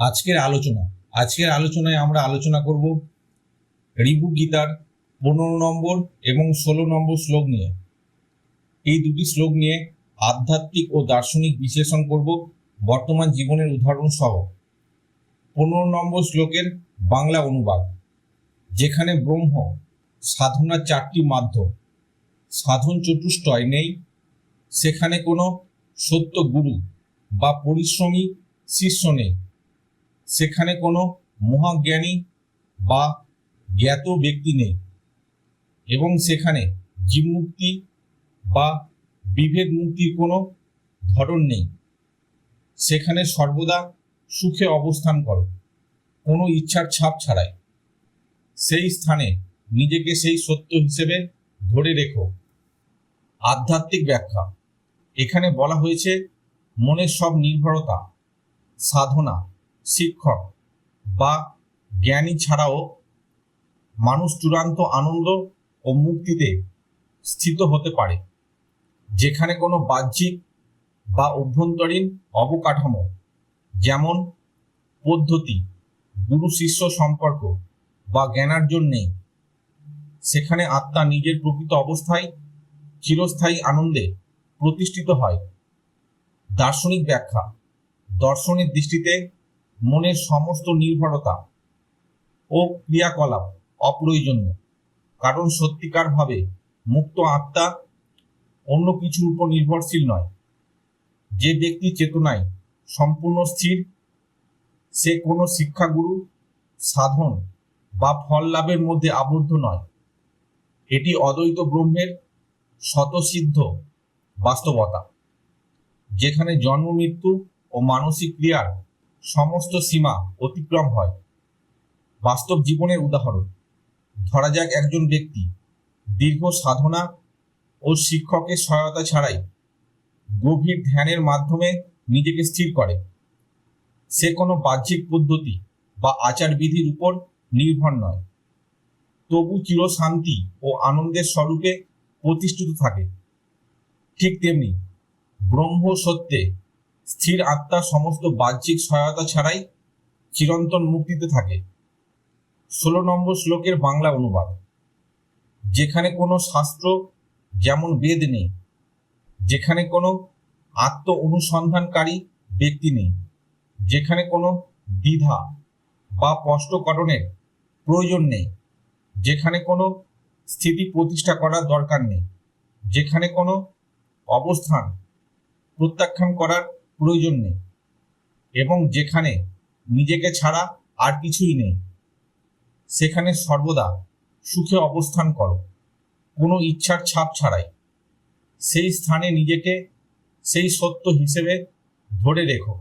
আজকের আলোচনা, আজকের আলোচনায় আমরা আলোচনা করব রিভু গীতার পনেরো নম্বর এবং ষোলো নম্বর শ্লোক নিয়ে। এই দুটি শ্লোক নিয়ে আধ্যাত্মিক ও দার্শনিক বিশ্লেষণ করব, বর্তমান জীবনের উদাহরণ সহ। পনেরো নম্বর শ্লোকের বাংলা অনুবাদ, যেখানে ব্রহ্ম সাধনার চারটি মাধ্যম, সাধন চতুষ্টয় নেই, সেখানে কোনো সত্য গুরু বা পরিশ্রমী শিষ্য নেই। সেখানে কোনো মহাজ্ঞানী বা জ্ঞাত ব্যক্তি নেই। এবং সেখানে জীবমুক্তি বা বিভেদ মুক্তির কোনো ধরন নেই। সেখানে সর্বদা সুখে অবস্থান করো, কোনো ইচ্ছার ছাপ ছাড়াই। সেই স্থানে নিজেকে সেই সত্য হিসেবে ধরে রেখো। আধ্যাত্মিক ব্যাখ্যা, এখানে বলা হয়েছে, মনের সব নির্ভরতা, সাধনা শিক্ষক বা জ্ঞানী ছাড়াও মানুষ চূড়ান্ত আনন্দ ও মুক্তিতে স্থিত হতে পারে, যেখানে কোনো বাহ্যিক বা অভ্যন্তরীণ অবকাঠামো যেমন পদ্ধতি, গুরু শিষ্য সম্পর্ক বা জ্ঞানার্জন নেই। সেখানে আত্মা নিজের প্রকৃত অবস্থায় চিরস্থায়ী আনন্দে প্রতিষ্ঠিত হয়। দার্শনিক ব্যাখ্যা, দর্শনের দৃষ্টিতে মনের সমস্ত নির্ভরতা ও ক্রিয়াকলাপ অপ্রয়োজনীয়। কারণ সত্যিকারভাবে মুক্ত আত্মা অন্য কিছুর উপর নির্ভরশীল নয়। যে ব্যক্তি চেতনায় সম্পূর্ণ স্থির, সে কোনো শিক্ষাগুরু, সাধন বা ফল লাভের মধ্যে আবদ্ধ নয়। এটি অদ্বৈত ব্রহ্মের স্বতঃসিদ্ধ বাস্তবতা, যেখানে জন্ম, মৃত্যু ও মানসিক ক্রিয়ার সমস্ত সীমা অতিক্রম হয়। বাস্তব জীবনের উদাহরণ, ধরা যাক একজন ব্যক্তি দীর্ঘ সাধনা ও শিক্ষকের সহায়তা ছাড়াই গভীর ধ্যানের মাধ্যমে নিজেকে স্থির করে। সে কোনো বাহ্যিক পদ্ধতি বা আচারবিধির উপর নির্ভর নয়। তবু চির শান্তি ও আনন্দের স্বরূপে প্রতিষ্ঠিত থাকে। ঠিক তেমনি ব্রহ্ম সত্যে স্থির আত্মা সমস্ত বাহ্যিক সহায়তা ছাড়াই চিরন্তন মুক্তিতে থাকে। ষোলো নম্বর শ্লোকের বাংলা অনুবাদ। যেখানে কোনো শাস্ত্র যেমন বেদ নেই, যেখানে কোনো আত্ম অনুসন্ধানকারী ব্যক্তি নেই, যেখানে কোনো দ্বিধা বা স্পষ্টকরণের প্রয়োজন নেই, যেখানে কোনো স্থিতি প্রতিষ্ঠা করার দরকার নেই, যেখানে কোনো অবস্থান প্রত্যাখ্যান করার প্রয়োজন নেই। এবং যেখানে নিজেকে ছাড়া আর কিছুই নেই, সেখানে সর্বদা সুখে অবস্থান করো। কোনো ইচ্ছার ছাপ ছাড়াই। সেই স্থানে নিজেকে সেই সত্য হিসেবে ধরে রেখো।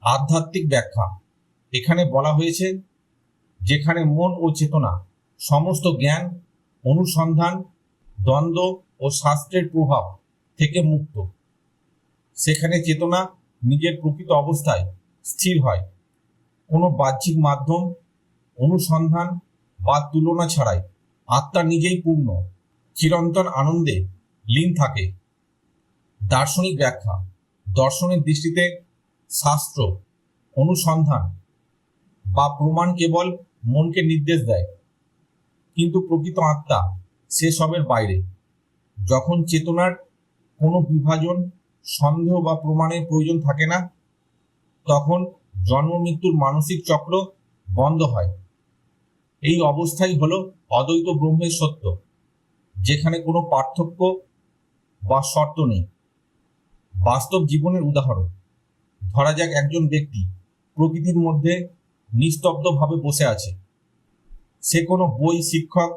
আধ্যাত্মিক ব্যাখ্যা। এখানে বলা হয়েছে, যেখানে মন ও চেতনা সমস্ত জ্ঞান, অনুসন্ধান, দ্বন্দ্ব ও শাস্ত্রের প্রভাব থেকে মুক্ত। সেখানে চেতনা নিজের প্রকৃত অবস্থায় স্থির হয়। কোনো বাহ্যিক মাধ্যম, অনুসন্ধান বা তুলনা ছাড়াই আত্মা নিজেই পূর্ণ, চিরন্তন আনন্দে লীন থাকে। দার্শনিক ব্যাখ্যা, দর্শনের দৃষ্টিতে শাস্ত্র, অনুসন্ধান বা প্রমাণ কেবল মনকে নির্দেশ দেয়। কিন্তু প্রকৃত আত্মা সেসবের বাইরে। যখন চেতনার কোনো বিভাজন সন্দেহ বা প্রমাণের প্রয়োজন থাকে না। তখন জন্ম, মৃত্যুর মানসিক চক্র বন্ধ হয়। এই অবস্থাই হলো অদ্বৈত ব্রহ্মের সত্য, যেখানে কোনো পার্থক্য বা শর্ত নেই। বাস্তব জীবনের উদাহরণ, ধরা যাক একজন ব্যক্তি প্রকৃতির মধ্যে নিস্তব্ধভাবে বসে আছে। সে কোনো বই, শিক্ষক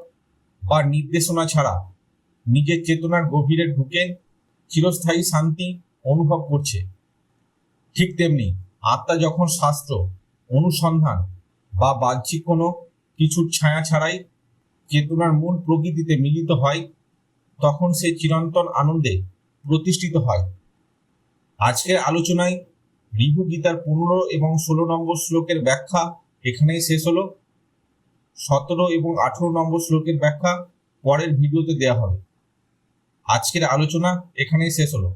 বা নির্দেশনা ছাড়া নিজের চেতনার গভীরে ঢুকে চিরস্থায়ী শান্তি অনুভব করছে। ঠিক তেমনি আত্মা যখন শাস্ত্র, অনুসন্ধান বা বাহ্যিক কোনো কিছুর ছায়া ছাড়াই চেতনার মূল প্রকৃতিতে মিলিত হয়, তখন সে চিরন্তন আনন্দে প্রতিষ্ঠিত হয়। আজকের আলোচনায় রিভু গীতার পনেরো এবং ষোলো নম্বর শ্লোকের ব্যাখ্যা এখানেই শেষ হলো। সতেরো এবং আঠেরো নম্বর শ্লোকের ব্যাখ্যা পরের ভিডিওতে দেওয়া হবে। আজকের আলোচনা এখানেই শেষ হলো।